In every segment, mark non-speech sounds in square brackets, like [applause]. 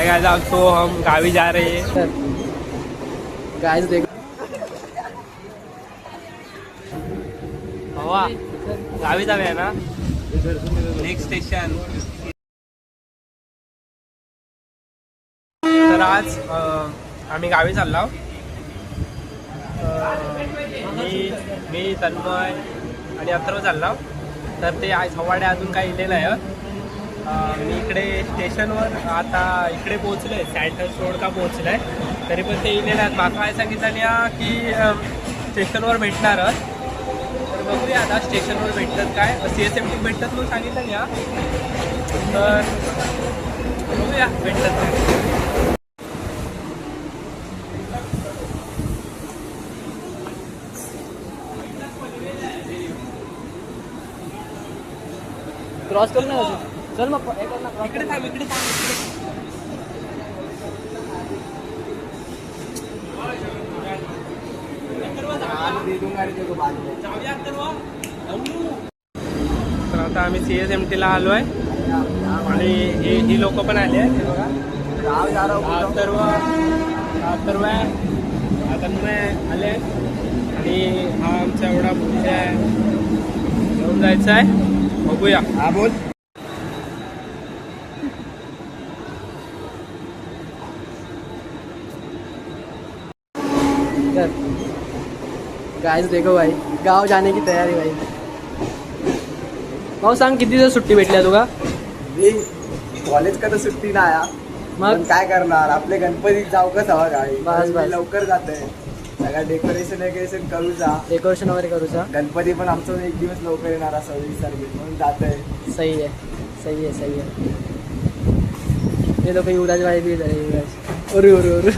Hi guys अब तो हम गावी जा रहे हैं गाइस देख हवा गावी जाऊया ना? नेक्स्ट स्टेशन तर आज आम्ही गावी चाललो अं, मी मी तन्मय आणि अथर्व चाललो तर ते आज हवाडे अजून काही इलेलं आहे मी इकडे स्टेशनवर आता इकडे पोहोचलो आहे सँटर्स रोड का पोहोचलो आहे तरी पण ते इलेले आहेत. माका काय सांगितलं या की स्टेशनवर भेटणारच तर बघूया आता स्टेशनवर भेटतात काय. सी एस एम टी भेटतात म्हणून सांगितलं या तर बघूया भेटतात काय. क्रॉस करू नका चल मग इकडे थांब इकडे थांब. तर आता आम्ही सी एस एम टीला आलो आहे. आणि हे ही लोक पण आले आहेत बघा. अथर्व अथर्व आहे. तन्मय आले. आणि हा आमचा एवढा मुलगा आहे घेऊन जायचा आहे. बघूया. हा बोल. गाइस देखो भाई गाव जाने की तयारी भाई। भाऊ सांग किती दिवस सुट्टी भेटली तुका मी कॉलेज का तर सुट्टी नाही. पण मग? काय करणार? आपले गणपती जाऊ कसं हवा गाडी. लवकर जाते सगळं डेकोरेशन वेकेशन करू जा. डेकोरेशन वगैरे करूचा गणपती पण आमचं एक दिवस लवकर येणार असं वीस तारखेला. म्हणून जाते सही आहे. सही आहे सही आहे. हे लोक युवराज भाई बी युवराज. अरे अरे अरे.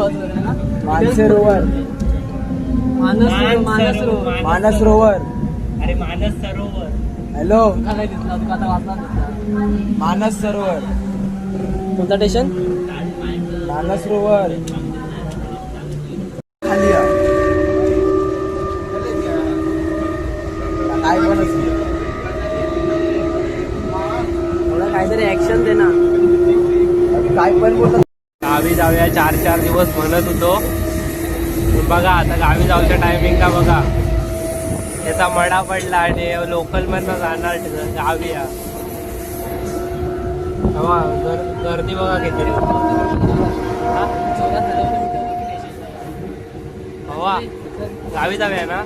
मानसरोवर ना? मानसरोवर मानस मानस. मानसरोवर अरे मानस सरोवर हॅलो. मानस सरोवर कोणता स्टेशन मानसरोवर खाली या. काय पण असू. एवढं काहीतरी ऍक्शन दे ना काय पण बोलतात चार चार दिवस म्हणत होतो. बघा आता गावी जाऊच्या टायमिंगला बघा. त्याचा मडा पडला आणि लोकल मधनं जाणार गावी या. गर्दी बघा किती. हवा गावी जाऊया ना.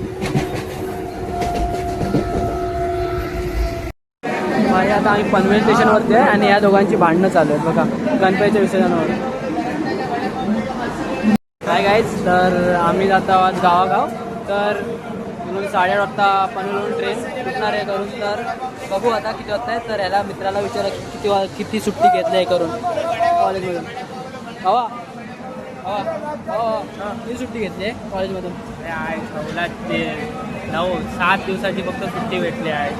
आता आम्ही पनवेल स्टेशनवरती आहे आणि या दोघांची भांडणं चालू आहेत. बघा गणपतीच्या विसर्जनावर. हाय गाईज तर आम्ही जातो आहोत गावागाव. तर म्हणून साडेआठ वाजता पनवेलवरून ट्रेन सुटणार आहे करून. तर बघू आता किती वाजता आहे. तर याला मित्राला विचारा की किती वा किती सुट्टी घेतली आहे करून. कॉलेजमधून हवा हवा हवा किती सुट्टी घेतली आहे कॉलेजमधून ते नऊ सात दिवसाची फक्त सुट्टी भेटली आहे.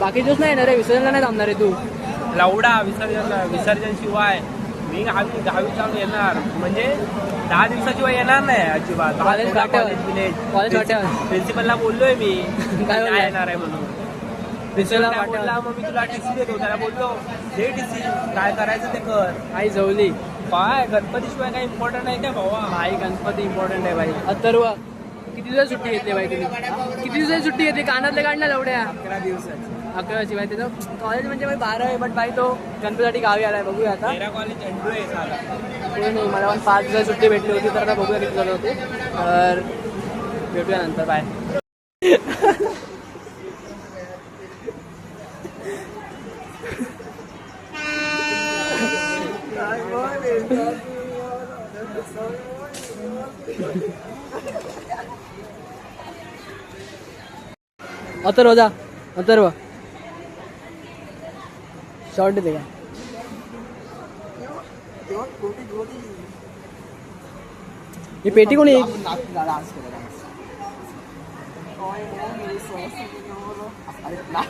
बाकी दिवस नाही येणार रे विसर्जनला नाही थांबणार आहे तू. लवडा विसर्जन विसर्जन शिवाय. मी गावी गावी जाऊन येणार. म्हणजे दहा दिवसाशिवाय येणार नाही अजिबात. कॉलेज वाट्यावर. कॉलेज वाट्यावर. प्रिन्सिपलला बोललोय मी. [laughs] काय नाही? येणार आहे म्हणून. विसर्जनला काय. बोलला मग मी तुला टीसी देतो. त्याला बोललो दे टीसी. काय करायचं ते कर. आई जवली. काय? गणपती शिवाय काय इम्पॉर्टंट आहे का भावा? भाई गणपती इम्पॉर्टंट आहे भाई अथर्व. किती दिवस सुट्टी घेतली भाई तुम्ही किती दिवसाची सुट्टी घेतली? कानातले काढणार एवढ्या. अकरा दिवसाची. अकरा शिवाय तिथं कॉलेज म्हणजे भाई बारा आहे बट भाई तो गणपतीसाठी गावी आलाय बघूया आता. मेरा कॉलेज आहे नाही मला पण पाच दिवस सुट्टी भेटली होती तर आता बघूया किती झालं होते तर भेटूया नंतर बाय अथर्व जा अथर्व शॉर्ट दे का ही पेटी कोणी डान्स केला डान्स अरे ना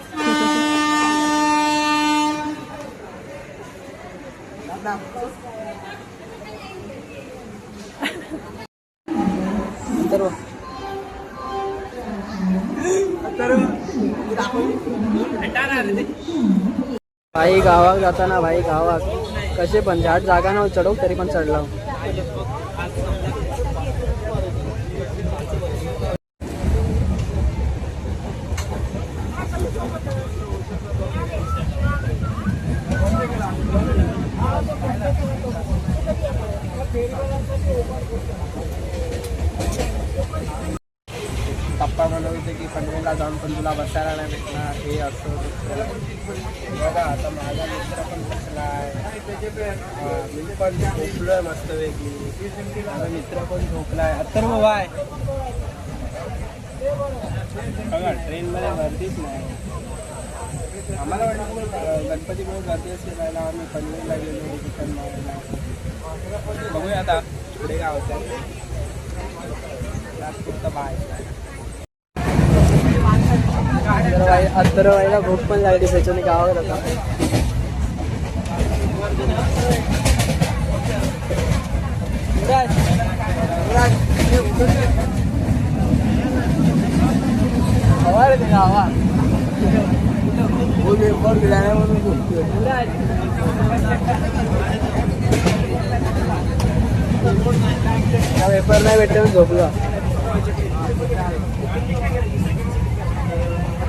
तर तर भाई गावात जाताना भाई गावात. कसे पण झाड जागा ना चढव तरी पण चढला. पप्पा म्हणत होते की पनवेलला जाऊन पण तुला बसायला नाही भेटणार हे असं बघा आता माझा मित्र पण बसला आहे मी पण झोपलोय मस्त वेगळी. माझा मित्र पण झोपलाय. अथर्व बाय बघा ट्रेनमध्ये गर्दीच नाही. आम्हाला वाटलं गणपतीमुळे गर्दी असते राहिला आम्ही पनवेलला गेलो रिटर्न मारायला. बघूया आता पुढे काय होतं बाय अत्तरवाई अत्तरवाईला भूक पण लागली त्याच्याने गावावर आता. हवा रे त्याला हवा हो पेपर नाही पेपर नाही भेटले झोपलं.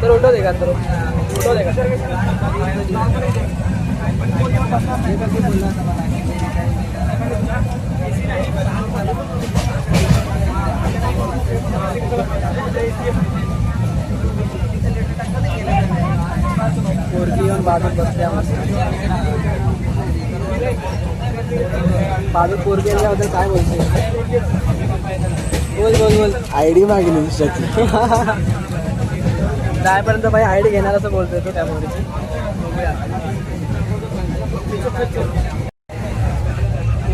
तर उठव दे का तर? उठव दे का? पोरगी येऊन बाजूत बसल्या बाजू पोरगी याच्याबद्दल काय बोलते बोल बोल बोल. आयडी मागली इंस्टाची [laughs] जायपर्यंत भाई आयडी घेणार असं बोलतोय तो त्या पोरीची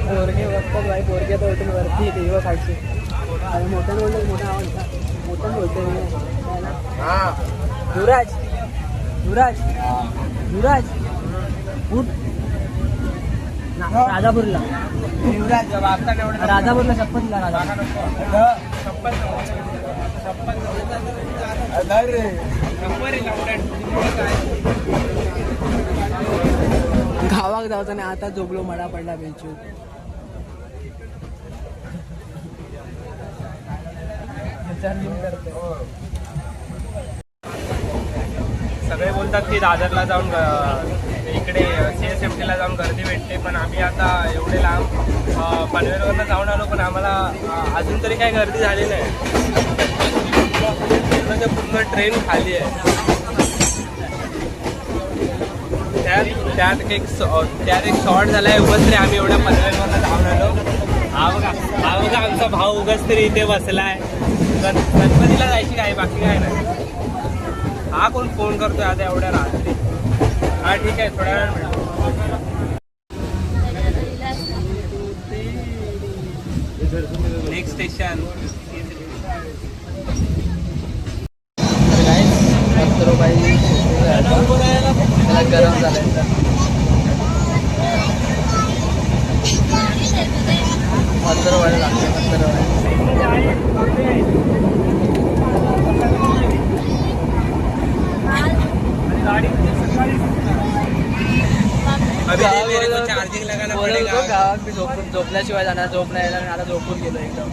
पोरगे बघतात भाई पोरगे तर उठून वरती दिवस साईडची. आणि मोठ्यानं बोलतो मोठा आवाज होता. मोठ्यानं बोलतोय मी. युवराज युवराज युवराज. उठ. ना- राजापूरला. राजापूरला शपथला राजा गावाक धावताना आता झोपलो मडा पडला बेंचू सगळे बोलतात की दादरला जाऊन इकडे सी एस एम टीला जाऊन गर्दी भेटते पण आम्ही आता एवढे लांब पनवेलवरनं जाऊन आलो पण आम्हाला अजून तरी काही गर्दी झाली नाही. पूर्ण पूर्ण ट्रेन खाली आहे. त्यात त्यात एक त्यात एक शॉर्ट झाला आहे उगाच तरी आम्ही एवढ्या पनवेलवरनं जाऊन आलो हा बघा हा बघा आमचा भाऊ उगाच तरी इथे बसलाय. गण गणपतीला जायची काय बाकी काय नाही. हा कोण फोन करतोय आता एवढ्या रात्री? हा ठीक आहे थोड्या वेळ मिळतो नेक्स्ट स्टेशन रुपये त्याला गरम झालंय सत्तर रुपये लागते सत्तर रुपये अभी ये मेरे को चार्जिंग लगाना बोलत पड़ेगा। होतो गावात मी झोपून झोपल्याशिवाय जाणार झोप नाही आता झोपून गेलो एकदम.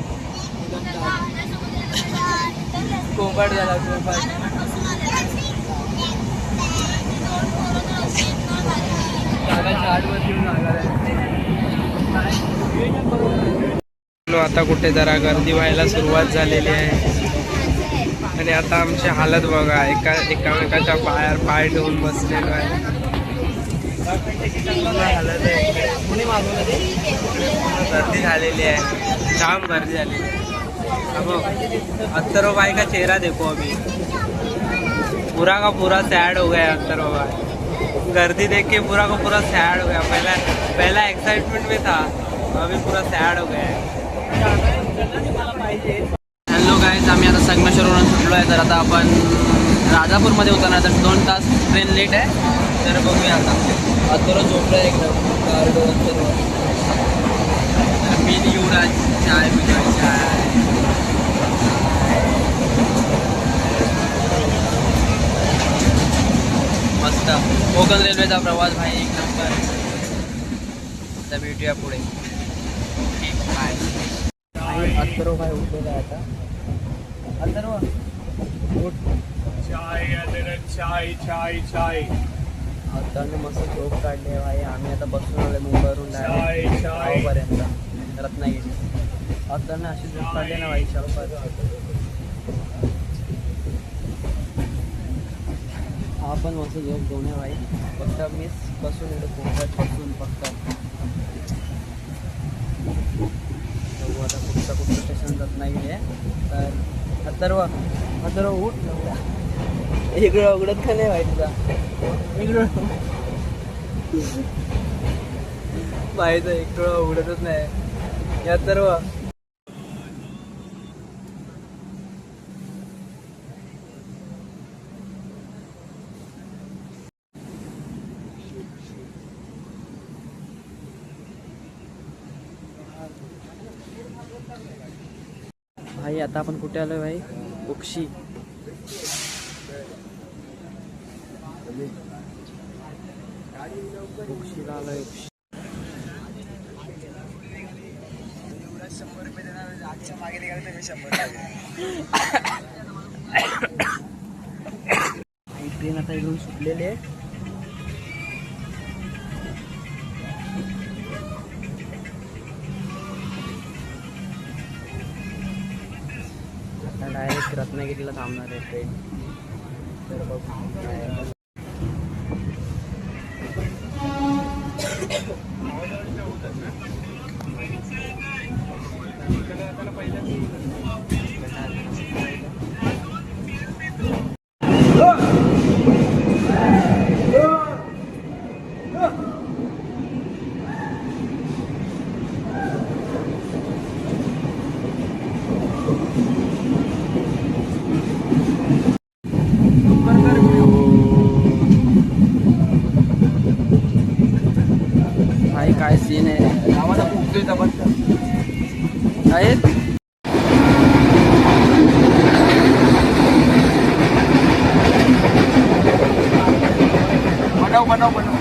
कोंबट झाला कोंबट काकाच्या आठवर घेऊन लागला आता कुठे जरा गर्दी व्हायला सुरुवात झालेली आहे. आणि आता आमची हालत बघा एका एकामेकाच्या पायावर पाय ठेवून बसलेलो आहे. गर्दी झालेली आहे. जाम गर्दी झालेली आहे. अत्तरो भाई का चेहरा देखो अभी. पूरा का पूरा सैड हो गया अत्तरो बाई गर्दी देख के पूरा का पूरा सैड हो गया। पहला पहला एक्साइटमेंट में था, अभी पूरा सैड हो गया है। हॅलो गाईज आम्ही आता संगमेश्वरवरून सुटलो आहे, तर आता आपण राजापूरमध्ये उतरणार तर दोन तास ट्रेन लेट आहे. तर बघूया आता. आता झोपलं एकदम. गार्डो मी युवराज चाय पितोय चाय कोकण रेल्वेचा प्रवास भाई एक नंबर. आता भेटूया पुढे. ठीक बाय अथर्व भाई उठलेला आहे आता? अथर्व उठ. चाय चाय चाय चाय. अथर्वने मस्त झोप काढली आहे भाई. आम्ही आता बसून आलो मुंबईवरून चाय. शाहूपर्यंत रत्नागिरी अथर्वने अशी झोप काढली ना भाई शाहूपर्यंत हा पण माझं झोप घेऊन आहे भाई फक्त मीच बसून इकडे मुंबईत बसून फक्त. बघू आता कुठचं कुठचं स्टेशन जात नाही आहे तर अथर्व अथर्व उठ. इकडं उघडत का नाही भाई तुझा? इकडं माहीत आहे इकडं उघडतच नाही. या सर्व आता आपण कुठे आलो भाई? उक्षी. उक्षीला आलोय उक्षी. [coughs] ही ट्रेन आता इकडून सुटलेली. आहे रत्नागिरीला थांबणार आहे ट्रेन तर बघू. [coughs] no, bueno.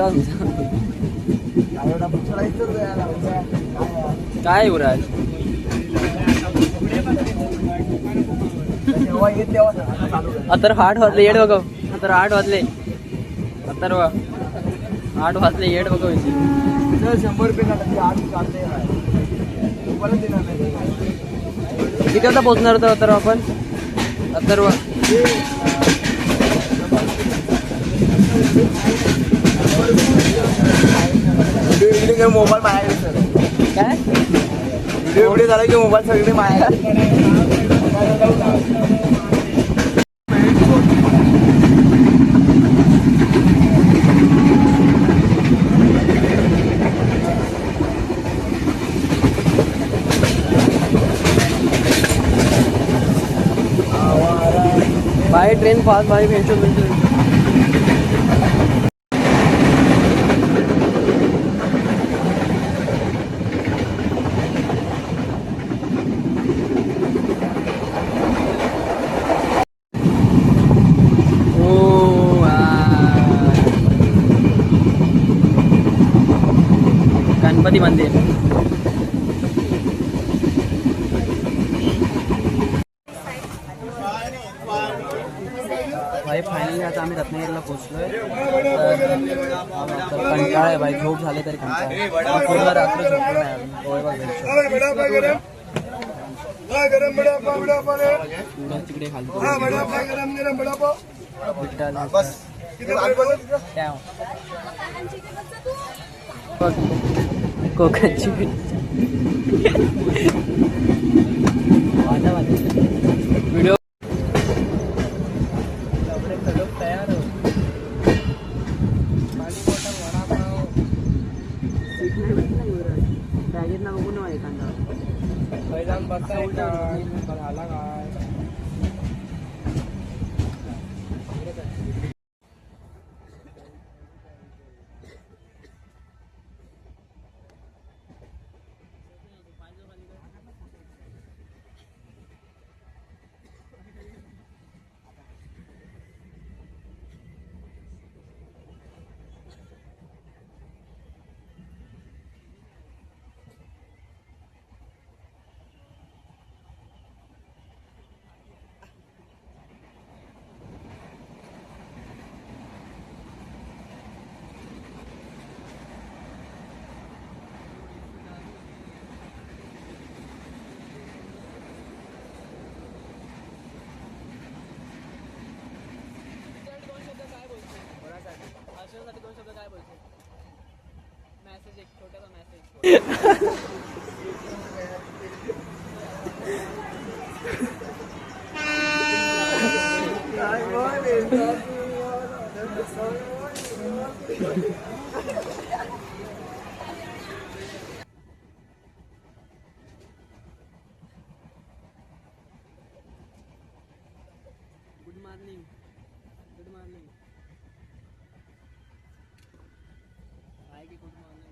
काय काय युवराज अतर आठ वाजले येड बघ अतर आठ वाजले. अथर्व आठ वाजले येड बघ शंभर रुपये झालं की किती वाजता पोहोचणार होतो अथर्व आपण अथर्व व्हिडिओ व्हिडिओ मोबाईल माझ्याकडे सर। काय? व्हिडिओ व्हिडिओ झाला की मोबाईल सगळे माझ्याकडे भाई ट्रेन फास्ट भाई भेटो भेटो गणपती मंदिर. भाई फायनली आता आम्ही रत्नागिरीला पोचलोय कंटाळा आहे भाई झोप झाले तरी कंटाळा पूर्ण रात्र झोपलो नाही 我感觉 [laughs] गुड मॉर्निंग गुड मॉर्निंग आहे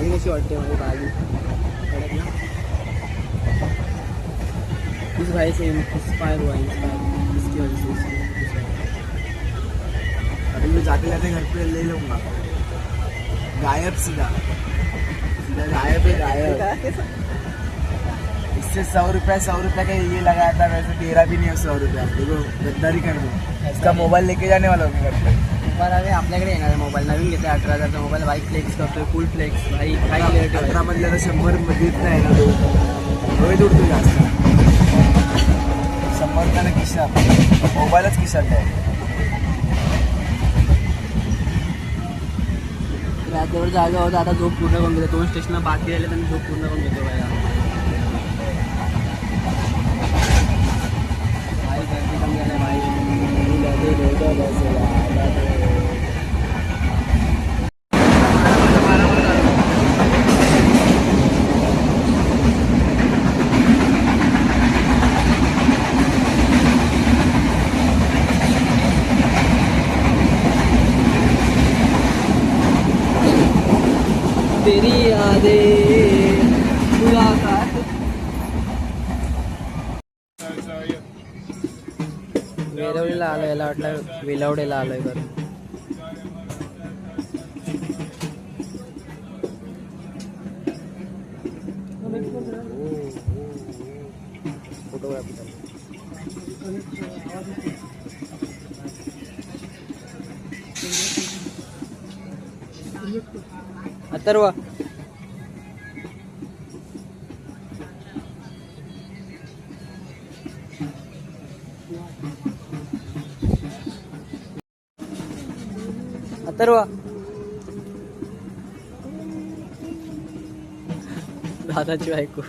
बाली कशी वाटते कडक ना इस भाई से इंस्पायर हुआ इसकी वजह से। अभी मैं जाते जाते घर पे ले लूँगा। गायब सीधा। सीधा गायब है, गायब। इससे सौ रुपया सौ रुपया का ये लगाया था, वैसे तेरा भी नहीं है सौ रुपया। देखो, गद्दारी कर दो। इसका मोबाइल लेके जाने वाला हूँ घर पे। मोबाईल अरे आपल्याकडे येणार आहे मोबाईल. नवीन घेते अठरा हजारचा मोबाईल. बाईक फ्लेक्स करतोय फुल फ्लेक्स भाई काय क्लिअरिटी अठरा मधल्या तर शंभरमध्ये नाही ना. तो रोहित उडतो जास्त. शंभर रुपयाला खिशात मोबाईलच खिशात आहे. रात्रीवर जागा होता आता झोप पूर्ण करून घेतो दोन स्टेशन बाकी राहिले त्यांनी झोप पूर्ण करून घेतो भाई भाई गर्दी कमी झाली भाई तेरी यादें मुलाकात वेरवलीला आलो याला वाटलं वेलावडेला आलोय बरं. Atharva Atharva Dalawa. Dada chuhay ko.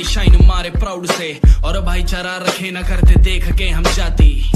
बाहर शाइन मारे प्राउड से. और भाईचारा रखे ना करते देख के हम जाती.